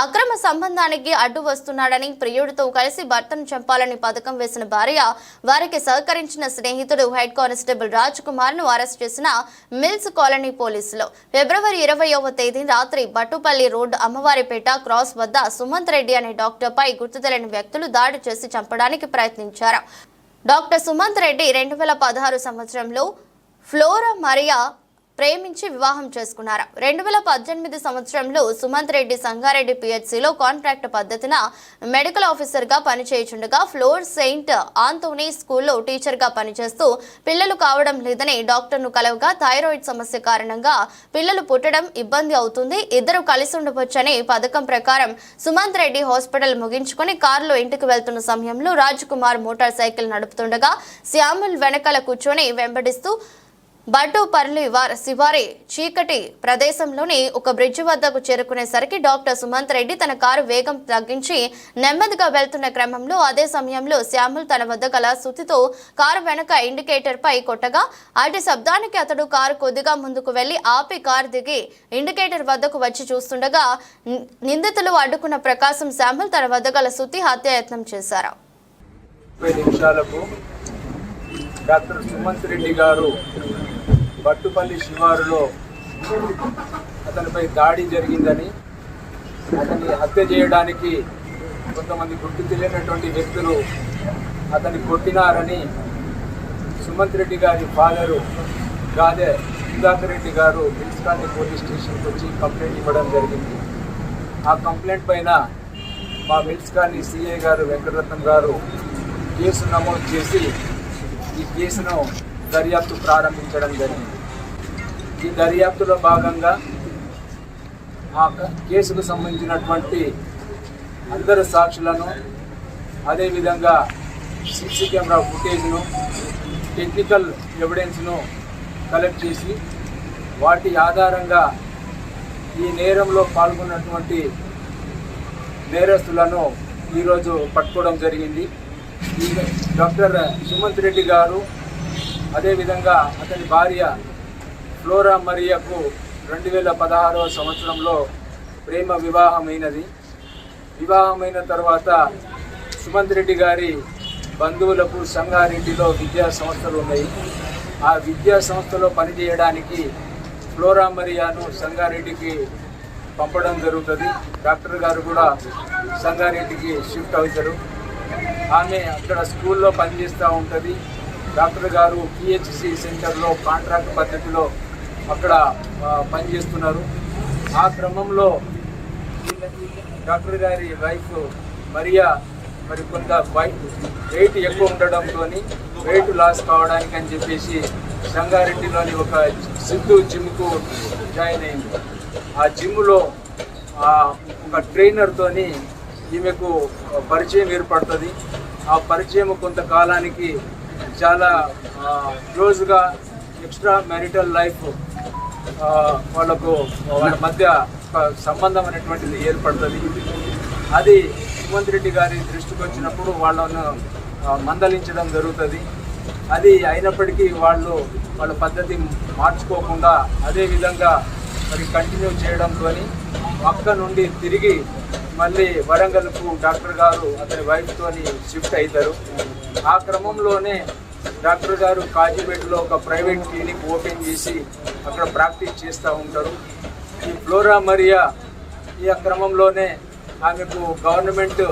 అక్రమ సంబంధానికి అడ్డు వస్తున్నాడని ప్రియుడితో కలిసి భర్తను చంపాలని పథకం వేసిన భార్య వారికి సహకరించిన స్నేహితుడు హెడ్ కానిస్టేబుల్ రాజ్ కుమార్ను అరెస్ట్ చేసిన మిల్స్ కాలనీ పోలీసులు. ఫిబ్రవరి ఇరవయవ తేదీ రాత్రి బట్టుపల్లి రోడ్ అమ్మవారిపేట క్రాస్ వద్ద సుమంత్ రెడ్డి అనే డాక్టర్ పై గుర్తు తెలియని వ్యక్తులు దాడి చేసి చంపడానికి ప్రయత్నించారు. డాక్టర్ సుమంత్ రెడ్డి రెండు వేల పదహారు సంవత్సరంలో ఫ్లోరా మరియా ప్రేమించి వివాహం చేసుకున్నారు. రెండు వేల పద్దెనిమిది సంవత్సరంలో సుమంత్ రెడ్డి సంగారెడ్డి పిహెచ్సిలో కాంట్రాక్ట్ పద్ధతిన మెడికల్ ఆఫీసర్గా పనిచేయుచుండగా ఫ్లోర్ సెయింట్ ఆంతోనీ స్కూల్లో టీచర్గా పనిచేస్తూ పిల్లలు కావడం లేదని డాక్టర్ను కలవగా థైరాయిడ్ సమస్య కారణంగా పిల్లలు పుట్టడం ఇబ్బంది అవుతుంది. ఇద్దరు కలిసి ఉండవచ్చని పథకం ప్రకారం సుమంత్ రెడ్డి హాస్పిటల్ ముగించుకొని కారులో ఇంటికి వెళ్తున్న సమయంలో రాజ్ కుమార్ మోటార్ సైకిల్ నడుపుతుండగా శ్యాముల్ వెనకాల కూర్చొని వెంబడిస్తూ బడ్డు పర్లి వారి శివారి చీకటి ప్రదేశంలోని ఒక బ్రిడ్జ్ వద్దకు చేరుకునేసరికి డాక్టర్ సుమంత్ రెడ్డి తన కారు వేగం తగ్గించి నెమ్మదిగా వెళ్తున్న క్రమంలో అదే సమయంలో శ్యాముల్ తన వద్ద గల సుతితో కారు వెనక ఇండికేటర్ పై కొట్టగా అటు శబ్దానికి అతడు కారు కొద్దిగా ముందుకు వెళ్ళి ఆపి కారు దిగి ఇండికేటర్ వద్దకు వచ్చి చూస్తుండగా ని- నిందితులు అడ్డుకున్న ప్రకాశం శ్యాముల్ తన వద్ద గల సుతి హత్యాయత్నం చేశారు. నిమిషాలకు డాక్టర్ సుమంత్ రెడ్డి గారు బట్టుపల్లి శివారులో అతనిపై దాడి జరిగిందని అతన్ని హత్య చేయడానికి కొంతమంది గుర్తు తెలియనటువంటి వ్యక్తులు అతన్ని కొట్టినారని సుమంత్ రెడ్డి గారి ఫాదరు గాదే సుధాకర్ రెడ్డి గారు మున్సిపాలిటీ పోలీస్ స్టేషన్కి వచ్చి కంప్లైంట్ ఇవ్వడం జరిగింది. ఆ కంప్లైంట్ పైన మా మిల్స్ కాలనీ సిఐ గారు వెంకటరత్నం గారు కేసు నమోదు చేసి ఈ కేసును దర్యాప్తు ప్రారంభించడం జరిగింది. ఈ దర్యాప్తులో భాగంగా ఆ కేసుకు సంబంధించినటువంటి అందరు సాక్షులను అదేవిధంగా సీసీ కెమెరా ఫుటేజ్ను టెక్నికల్ ఎవిడెన్స్ను కలెక్ట్ చేసి వాటి ఆధారంగా ఈ నేరంలో పాల్గొన్నటువంటి నేరస్తులను ఈరోజు పట్టుకోవడం జరిగింది. డాక్టర్ సుమంత్ రెడ్డి గారు అదేవిధంగా అతని భార్య ఫ్లోరా మరియకు రెండు వేల పదహారవ సంవత్సరంలో ప్రేమ వివాహమైనది. వివాహమైన తర్వాత సుమంత్ రెడ్డి గారి బంధువులకు సంగారెడ్డిలో విద్యా సంస్థలు ఉన్నాయి. ఆ విద్యా సంస్థలో పనిచేయడానికి ఫ్లోరా మరియాను సంగారెడ్డికి పంపడం జరుగుతుంది. డాక్టర్ గారు కూడా సంగారెడ్డికి షిఫ్ట్ అవుతారు. ఆమె అక్కడ స్కూల్లో పనిచేస్తూ ఉంటుంది. డాక్టర్ గారు పిహెచ్సి సెంటర్లో కాంట్రాక్ట్ పద్ధతిలో అక్కడ పనిచేస్తున్నారు. ఆ క్రమంలో డాక్టర్ గారి వైఫ్ మరియా మరి కొంత వెయిట్ ఎక్కువ ఉండడంతో వెయిట్ లాస్ కావడానికి అని చెప్పేసి సంగారెడ్డిలోని ఒక సిద్ధు జిమ్కు జాయిన్ అయింది. ఆ జిమ్లో ఒక ట్రైనర్తోని ఈమెకు పరిచయం ఏర్పడుతుంది. ఆ పరిచయం కొంతకాలానికి చాలా క్లోజ్గా ఎక్స్ట్రా మ్యారిటల్ లైఫ్ వాళ్ళకు వాళ్ళ మధ్య ఒక సంబంధం అనేటువంటిది ఏర్పడుతుంది. అది సుమంత్ రెడ్డి గారి దృష్టికి వచ్చినప్పుడు వాళ్ళను మందలించడం జరుగుతుంది. అది అయినప్పటికీ వాళ్ళు వాళ్ళ పద్ధతి మార్చుకోకుండా అదే విధంగా మరి కంటిన్యూ చేయడంతో అక్క నుండి తిరిగి మళ్ళీ వరంగల్కు డాక్టర్ గారు అతని వైఫ్తో షిఫ్ట్ అవుతారు ఆ క్రమంలోనే డాక్టర్ గారు కాజీపేటలో ఒక ప్రైవేట్ క్లినిక్ ఓపెన్ చేసి అక్కడ ప్రాక్టీస్ చేస్తూ ఉంటారు. ఈ ఫ్లోరా మరియా ఈ క్రమంలోనే ఆమెకు గవర్నమెంట్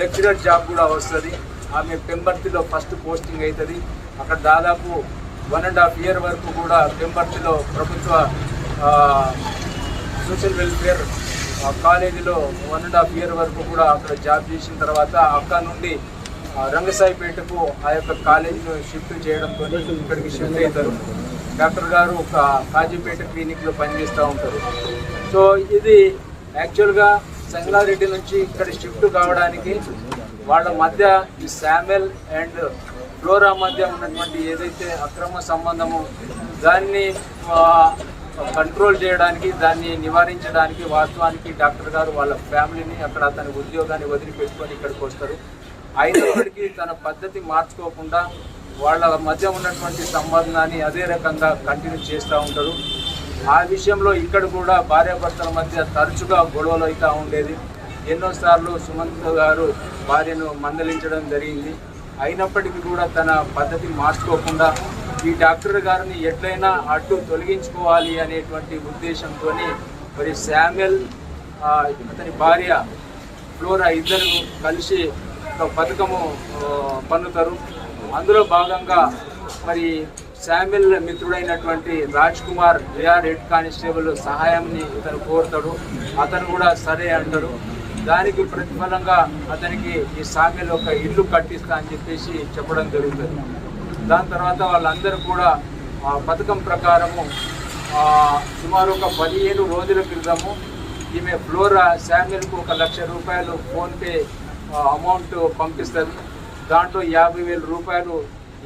లెక్చరర్ జాబ్ కూడా వస్తుంది. ఆమె పెంబర్తిలో ఫస్ట్ పోస్టింగ్ అవుతుంది అక్కడ దాదాపు వన్ అండ్ హాఫ్ ఇయర్ వరకు కూడా పెంబర్తిలో ప్రభుత్వ సోషల్ వెల్ఫేర్ ఆ, కాలేజీలో వన్ అండ్ హాఫ్ ఇయర్ వరకు కూడా అక్కడ జాబ్ చేసిన తర్వాత అక్కడ నుండి రంగసాయిపేటకు ఆ యొక్క కాలేజీలో షిఫ్ట్ చేయడంతో ఇక్కడికి షిఫ్ట్ అవుతారు. డాక్టర్ గారు ఒక కాజీపేట క్లినిక్లో పనిచేస్తూ ఉంటారు. సో ఇది యాక్చువల్గా సంగారెడ్డి నుంచి ఇక్కడ షిఫ్ట్ కావడానికి వాళ్ళ మధ్య ఈ శామెల్ అండ్ ఫ్లోరా మధ్య ఉన్నటువంటి ఏదైతే అక్రమ సంబంధము దాన్ని కంట్రోల్ చేయడానికి దాన్ని నివారించడానికి వాస్తవానికి డాక్టర్ గారు వాళ్ళ ఫ్యామిలీని అక్కడ తన ఉద్యోగాన్ని వదిలిపెట్టుకొని ఇక్కడికి వస్తారు. అయినప్పటికీ తన పద్ధతి మార్చుకోకుండా వాళ్ళ మధ్య ఉన్నటువంటి సంబంధాన్ని అదే రకంగా కంటిన్యూ చేస్తూ ఉంటారు. ఆ విషయంలో ఇక్కడ కూడా భార్యాభర్తల మధ్య తరచుగా గొడవలు అవుతూ ఉండేది. ఎన్నోసార్లు సుమంత్ గారు భార్యను మందలించడం జరిగింది. అయినప్పటికీ కూడా తన పద్ధతి మార్చుకోకుండా ఈ డాక్టర్ గారిని ఎట్లయినా అడ్డు తొలగించుకోవాలి అనేటువంటి ఉద్దేశంతో మరి శామ్యుల్ అతని భార్య ఫ్లోరా ఇద్దరు కలిసి ఒక పథకము పన్నుతారు. అందులో భాగంగా మరి Samuel మిత్రుడైనటువంటి Raj Kumar AR head constable సహాయాన్ని ఇతను కోరుతాడు. అతను కూడా సరే అంటాడు దానికి ప్రతిఫలంగా అతనికి ఈ సామ్యుల్ ఒక ఇల్లు కట్టిస్తా అని చెప్పేసి చెప్పడం జరుగుతుంది. దాని తర్వాత వాళ్ళందరూ కూడా ఆ పథకం ప్రకారము సుమారు ఒక పదిహేను రోజుల క్రితము ఈమె ఫ్లోరా శామ్యుల్కు ఒక లక్ష రూపాయలు ఫోన్పే అమౌంట్ పంపిస్తారు. దాంట్లో యాభై వేల రూపాయలు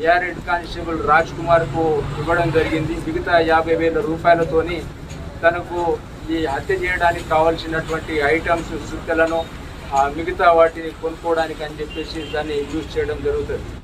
ఏఆర్ హెడ్ కానిస్టేబుల్ రాజ్ కుమార్కు ఇవ్వడం జరిగింది. మిగతా యాభై వేల రూపాయలతోని తనకు ఈ హత్య చేయడానికి కావాల్సినటువంటి ఐటమ్స్ సుత్తలను ఆ, మిగతా వాటిని కొనుక్కోవడానికి అని చెప్పేసి దాన్ని యూజ్ చేయడం జరుగుతుంది.